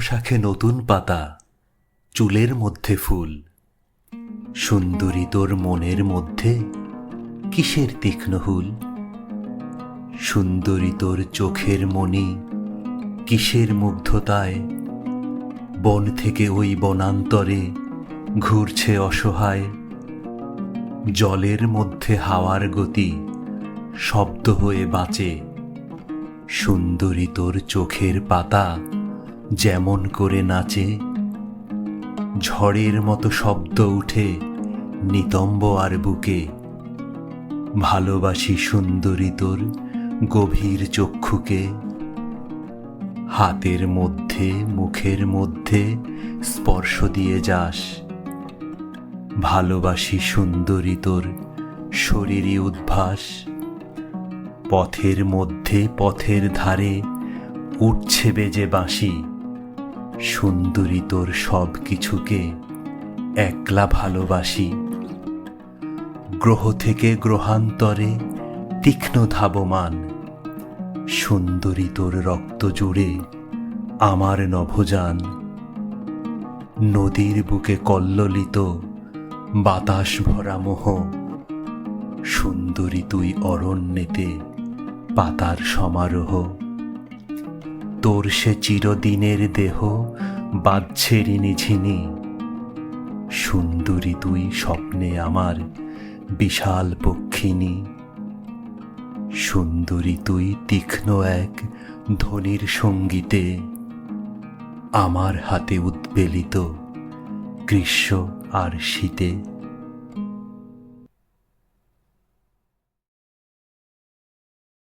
শাখে নতুন পাতা, চুলের মধ্যে ফুল। সুন্দরী তোর মনের মধ্যে কিসের তীক্ষ্ণ হুল? সুন্দরী তোর চোখের মণি কিসের মুগ্ধতায়? বন থেকে ওই বনান্তরে ঘুরছে অসহায়। জলের মধ্যে হাওয়ার গতি শব্দ হয়ে বাঁচে। সুন্দরী তোর চোখের পাতা যেমন করে নাচে, ঝড়ের মতো শব্দ উঠে নিতম্ব আর বুকে। ভালোবাসি সুন্দরী তোর গভীর চক্ষুকে। হাতের মধ্যে, মুখের মধ্যে স্পর্শ দিয়ে যাস। ভালোবাসি সুন্দরী তোর শরীরী উদ্ভাস। পথের মধ্যে, পথের ধারে উঠছে বেজে বাঁশি। সুন্দরী তোর সব কিছুকে একলা ভালোবাসি। গ্রহ থেকে গ্রহান্তরে তীক্ষ্ণ ধাবমান। সুন্দরী তোর রক্ত জুড়ে আমার নভোযান। নদীর বুকে কল্লোলিত বাতাস ভরা মোহ। সুন্দরী তুই অরণ্যেতে পাতার সমারোহ। তোর সে চিরদিনের দেহ বাজছে ঝিনি সুন্দরী তুই স্বপ্নে আমার বিশাল পক্ষিনী সুন্দরী তুই তীক্ষ্ণ এক ধ্বনির সঙ্গীতে আমার হাতে উদ্বেলিত গ্রীষ্ম আর শীতে